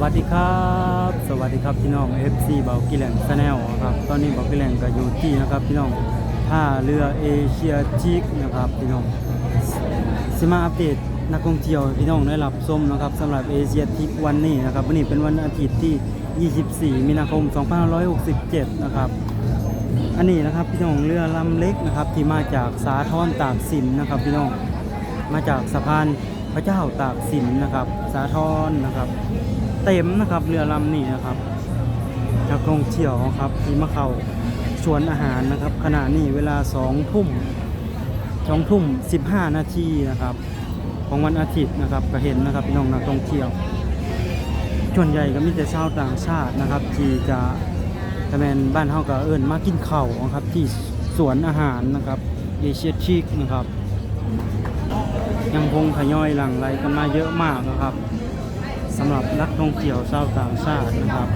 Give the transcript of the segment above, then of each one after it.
สดีครับ สวัสดีครับพี่น้อง FC เบากิแลนด์แนลครับตอนนี้เบากิแลนด์ก็อยู่ที่นะครับพี่น้องท่าเรือเอเชียจิกนะครับพี่น้องสิมาอัปเดตนักท่องเที่ยวพี่น้องได้รับชมนะครับสำหรับเอเชียทิกวันนี้นะครับวันนี้เป็นวันอาทิตย์ที่ 24 มีนาคม 2567 นะครับอันนี้นะครับพี่น้องเรือลำเล็กนะครับที่มาจากสาทรตากสินนะครับพี่น้องมาจากสะพานพระเจ้าตากสินนะครับ สาทรนะครับ เต็มนะครับเรือลำนี้นะครับนักท่องเที่ยวครับที่มาเข้าสวนอาหารนะครับขณะนี้เวลาสองทุ่มสองทุ่มสิบห้านาทีนะครับของวันอาทิตย์นะครับก็เห็นนะครับพี่น้องนักท่องเที่ยวส่วนใหญ่ก็มีแต่ชาวต่างชาตินะครับ ที่จะทำแมนบ้านเฮาก็เอิ้นมากินข้าวครับที่สวนอาหารนะครับเอเชียชิกนะครับ ยังคงขย่อยหลั่งไหลกันมาเยอะมากนะครับ สำหรับนักท่องเที่ยวชาวต่างชาตินะครับ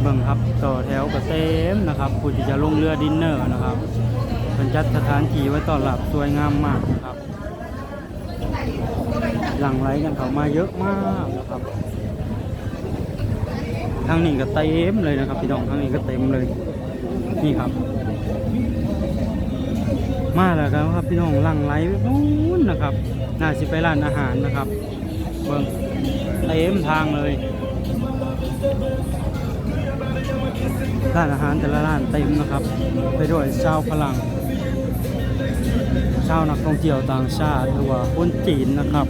เบิ่งครับต่อแถวก็เต็มนะครับผู้ที่จะลงเรือดินเนอร์นะครับเป็นจัดสถานที่ไว้ต้อนรับสวยงามมากนะครับ หลังไหลกันเข้ามาเยอะมากนะครับทางนี้ก็เต็มเลยนะครับพี่น้องทางนี้ก็เต็มเลย นี่ครับ มาแล้วครับพี่น้องหลังไหลไปนู้นนะครับ น่าสิไปร้านอาหารนะครับ เบิ่งเต็มทางเลยร้านอาหารแต่ละร้านเต็มนะครับ ไปด้วยชาวพลังชาวนักท่องเที่ยวต่างชาติหรือว่าคนจีนนะครับ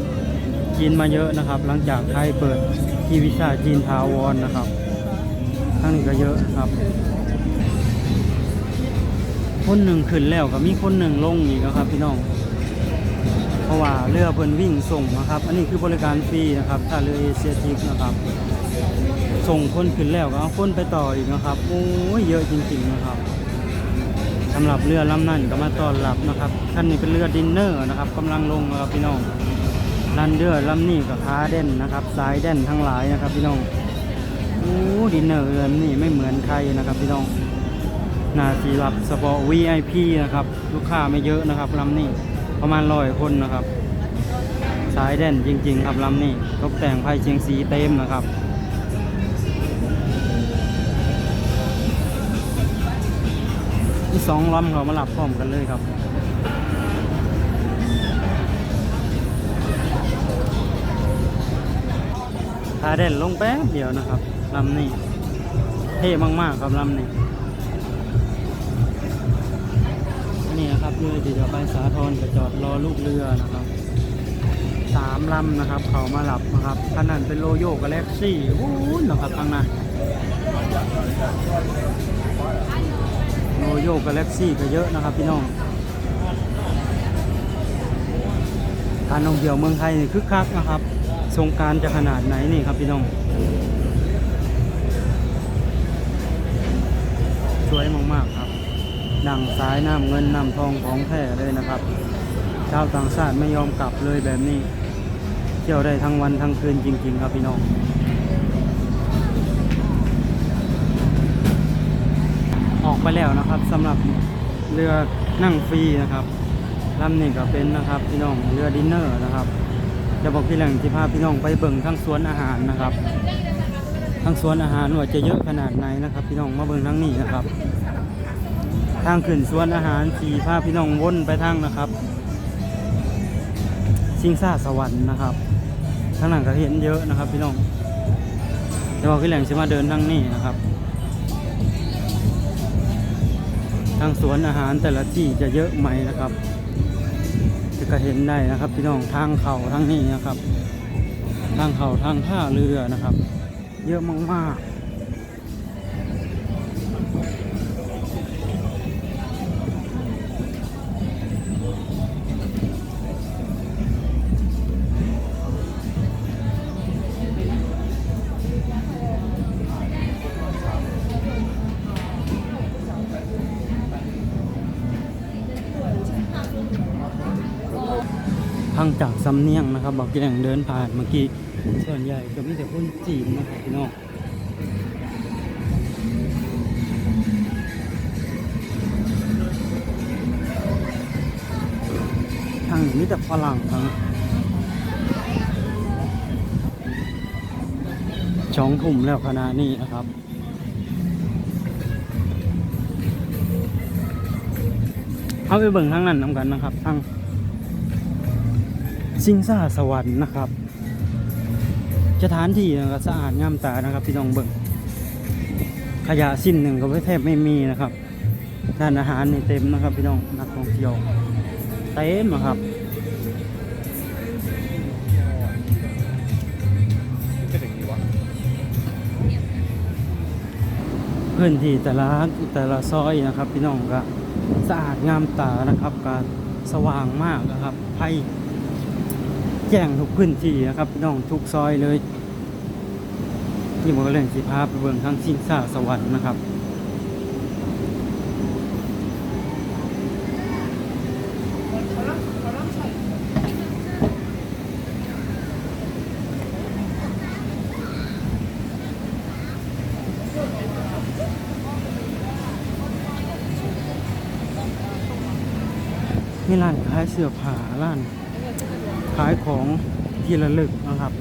จีนมาเยอะนะครับ หลังจากไทยเปิดทีวิชาจีนทาวรนะครับทั้งนี้ก็เยอะนะครับ คนหนึ่งขึ้นแล้วก็มีคนหนึ่งลงอีกนะครับพี่น้อง เพราะว่าเรือเพิ่นวิ่งส่งนะครับ อันนี้คือบริการฟรีนะครับถ้าเรือเอเชียทิกนะครับ ส่งคนขึ้นแล้วก็เอาคนไปต่ออีกนะครับโอ้ยเยอะจริงๆนะครับสำหรับเรือลำนั้นก็มาต้อนรับนะครับท่านนี้เป็นเรือดินเนอร์นะครับกำลังลงนะครับพี่น้องลันเรือลำนี้กับค้าเด่นนะครับสายเด่นทั้งหลายนะครับ พี่น้องโอ้ดินเนอร์เรือนี่ไม่เหมือนใครนะครับ พี่น้องนาทีรับสปอร์ VIP นะครับ ลูกค้าไม่เยอะนะครับลำนี้ ประมาณร้อยคนนะครับ สายเด่นจริง ๆ ครับลำนี้ตกแต่งไพ่เชียงสีเต็มนะครับที่สองลำเขามาหลับพร้อมกันเลยครับพาเด่นลงแป๊บเดียวนะครับลำนี้เท่มากๆครับลำนี้ นี่นะครับเรือที่จะไปสาทรก็จอดรอลูกเรือนะครับสามลำนะครับ เขามาหลับนะครับขนาดเป็นโลโยกกับแล็กซี่วู้นนะครับทางนั้นโลโยกกับแล็กซี่ก็เยอะนะครับพี่น้องการท่องเที่ยวเมืองไทยคึกคักนะครับสงการจะขนาดไหนนี่ครับพี่น้อง สวยมากๆครับ ดั่งสายน้ำเงินน้ำทองของแท้เลยนะครับ ชาวต่างชาติไม่ยอมกลับเลยแบบนี้ เที่ยวได้ทั้งวันทั้งคืนจริง ๆ ครับพี่น้องออกไปแล้วนะครับสำหรับเรือนั่งฟรีนะครับลำนี้ก็เป็นนะครับพี่น้องเรือดินเนอร์นะครับจะบอกพี่แหล่งที่พาพี่น้องไปเบิ่งทั้งสวนอาหารนะครับ ทั้งสวนอาหารว่าจะเยอะขนาดไหนนะครับ พี่น้องมาเบิ่งทั้งนี้นะครับ ทางขึ้นสวนอาหารสีพาพี่น้องวนไปทางนะครับ ชิงซาสวรรค์นะครับทางหลังก็เห็นเยอะนะครับพี่น้องแต่ว่าพี่แหล่งจะมาเดินทางนี้นะครับ ทางสวนอาหารแต่ละที่จะเยอะไหมนะครับจะก็เห็นได้นะครับ พี่น้องทางเขาทางนี้นะครับ ทางเขาทางท่าเรือนะครับ เยอะมากๆ ทางจากสำเนียงนะครับบอกแย่งเดินผ่านเมื่อกี้ส่วนใหญ่ก็มีแต่คนจีนนะครับพี่น้องทางนี้แต่ฝรั่งทั้งช่องทุ่มแล้วขณะนี้นะครับเอาไปเบิ่งทางนั้นนำกันนะครับทาง สิงซ่าสวรรค์นะครับสถานที่นะครับสะอาดงามตานะครับพี่น้องเบิ่งขยะสิ้นหนึ่งก็ไม่แทบไม่มีนะครับร้านอาหารนี่เต็มนะครับพี่น้องนักท่องเที่ยวเต็มนะครับเป็นอย่างนี้วะพื้นที่แต่ละแต่ละซอยนะครับ พี่น้องก็สะอาดงามตานะครับก็สว่างมากนะครับไฟ แจ้งทุกพื้นที่นะครับพี่น้องทุกซอยเลยที่ผมก็เล่นสิพาไปเบิ่งทั้งสิงซ่าสวรรค์นะครับมีร้านขายเสื้อผ้าร้าน ขายของที่ระลึกนะครับ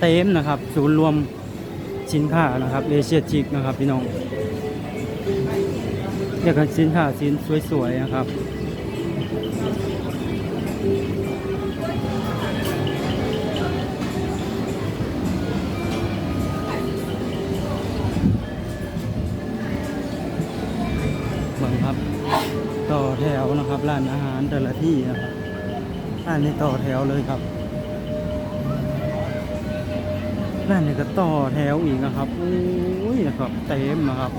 เต็มนะครับ ศูนย์รวมสินค้านะครับเอเชียจิกนะครับพี่น้องเรียกกันสินค้าสินสวยๆนะครับเบิ่งครับ ต่อแถวนะครับร้านอาหารแต่ละที่นะครับ ร้านนี้ต่อแถวเลยครับร้านนี้ก็ต่อแถวอีกนะครับโอ้ยนะครับเต็มนะครับ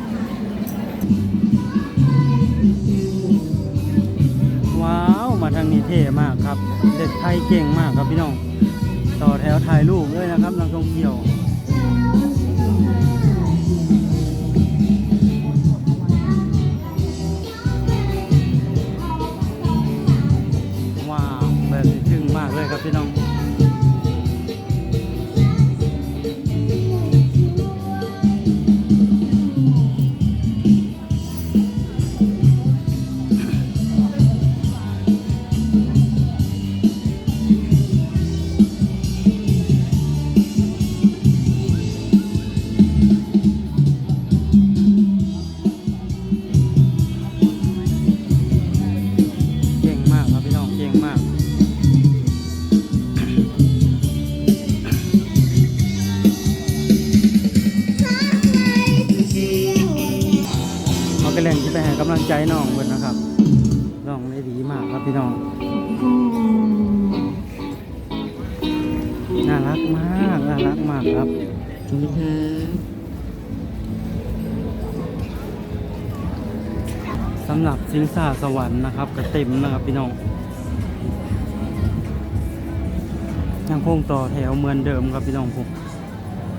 ว้าวมาทางนี้เท่มากครับ เด็กไทยเก่งมากครับพี่น้อง ต่อแถวถ่ายรูปเลยนะครับนักท่องเที่ยว น้องเพิ่นนะครับ น้องได้ดีมากครับพี่น้อง น่ารักมาก น่ารักมากครับนี่ค่ะสำหรับสิงสาสวรรค์นะครับก็เต็มนะครับพี่น้องยังคงต่อแถวเหมือนเดิมครับพี่น้องผม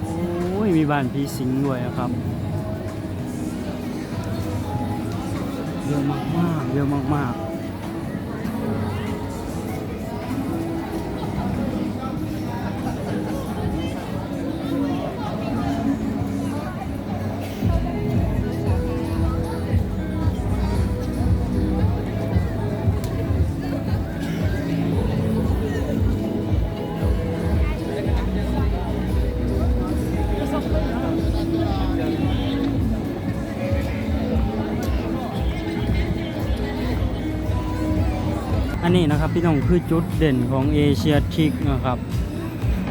โอ้ยมีบ้านพีสิงด้วยนะครับ เยอะมากๆเยอะมากๆ อันนี้นะครับพี่น้องคือจุดเด่นของเอเชียทิกนะครับ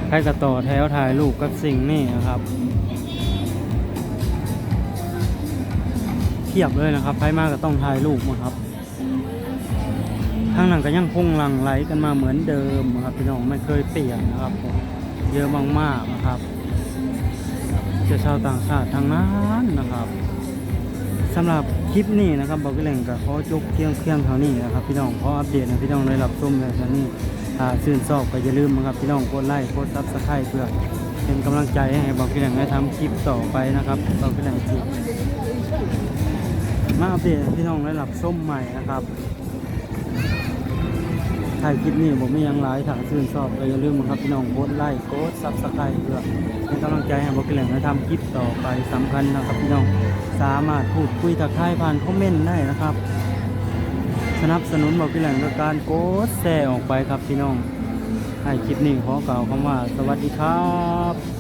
ใครก็ต่อแถวถ่ายรูปกับสิ่งนี้นะครับเทียบเลยนะครับใครมาก็ต้องถ่ายรูปนะครับทางนั้นก็ยังคงหลังไหลกันมาเหมือนเดิมนะครับพี่น้องไม่เคยเปลี่ยนนะครับผมเยอะมากๆนะครับจ้าชาวต่างชาติทางนั้นนะครับสำหรับ ลิปนี้นะครับบอกพี่แหล่งกับขอจบเพียงเพียงเท่านี้นะครับพี่น้องขออัปเดตให้พี่น้องได้รับชมในเท่านี้ถ้าชื่นชอบก็อย่าลืมนะครับพี่น้องกดไลค์กดซับสไครต์เพื่อเป็นกำลังใจให้บอกพี่แหล่งได้ทำคลิปต่อไปนะครับบอกพี่แหล่งมาอัปเดตพี่น้องได้รับชมใหม่นะครับ ถ่ายคลิปนี้ผมไม่ยังไลฟ์ถ้าชื่นชอบก็อย่าลืมนะครับพี่น้องกดไลค์กดซับสไครต์เพื่อเป็นกำลังใจให้บอกกิเลนและทำคลิปต่อไปสำคัญนะครับพี่น้องสามารถพูดคุยทักทายผ่านคอมเมนต์ได้นะครับ สนับสนุนบอกกิเลนด้วยการกดแชร์ออกไปครับพี่น้องให้คลิปนี้ขอกล่าวคำว่า สวัสดีครับ